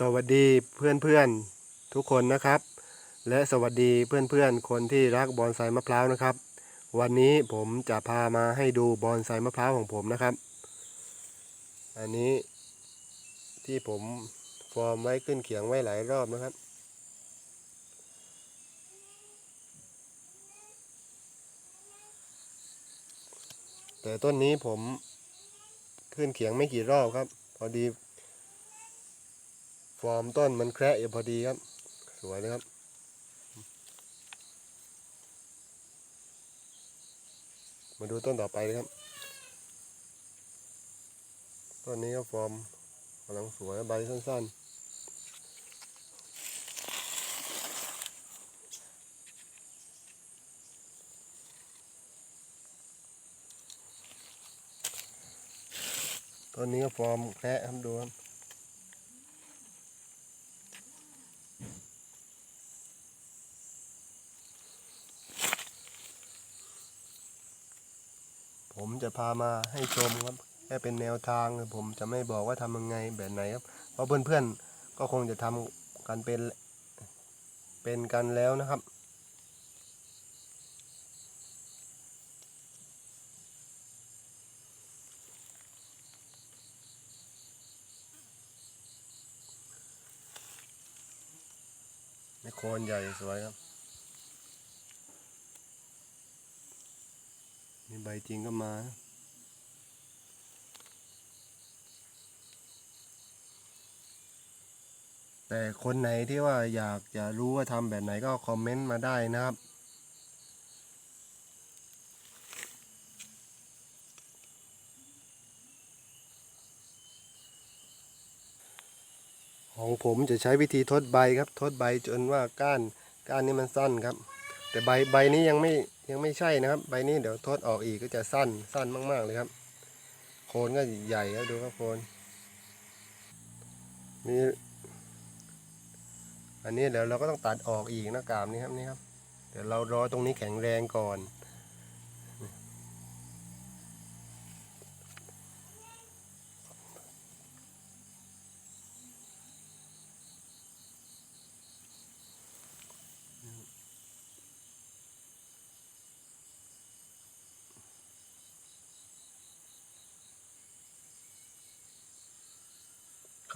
สวัสดีเพื่อนๆทุกคนนะครับ และสวัสดีเพื่อนๆคนที่รักบอนไซมะพร้าวนะครับ วันนี้ผมจะพามาให้ดูบอนไซมะพร้าวของผมนะครับ อันนี้ที่ผมฟอร์มไว้ขึ้นเขียงไว้หลายรอบนะครับ แต่ต้นนี้ผมขึ้นเขียงไม่กี่รอบครับ พอดี ฟอร์มต้นมันแคระอยู่พอดีครับ สวยนะครับมาดูต้นต่อไปเลยครับ ต้นนี้ก็ฟอร์มกำลังสวยใบสั้น ๆต้นนี้ก็ฟอร์มแคระครับดูครับ ผมจะพามาให้ชมครับแค่เป็นแนวทางผมจะไม่บอกว่าทำยังไงแบบไหนครับเพราะเพื่อนๆก็คงจะทำกันเป็นเป็นกันแล้วนะครับในโคนใหญ่สวยครับ ใบจริงก็มาแต่คนไหนที่ว่าอยากจะรู้ว่าทำแบบไหนก็คอมเมนต์มาได้นะครับ ของผมจะใช้วิธีทดใบครับ ทดใบจนว่าก้านก้านนี้มันสั้นครับ แต่ใบใบนี้ยังไม่ ยังไม่ใช่นะครับ ใบนี้เดี๋ยวทดออกอีกก็จะสั้นสั้นมาก ๆเลยครับ โคนก็ใหญ่ครับดูครับโคนมีอันนี้เดี๋ยวเราก็ต้องตัดออกอีกนะกามนี้ครับนี่ครับ เดี๋ยวเรารอตรงนี้แข็งแรงก่อน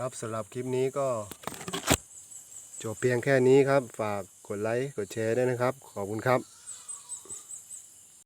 ครับสำหรับคลิปนี้ก็จบเพียงแค่นี้ครับ ฝากกดไลค์ กดแชร์ด้วยนะครับ ขอบคุณครับ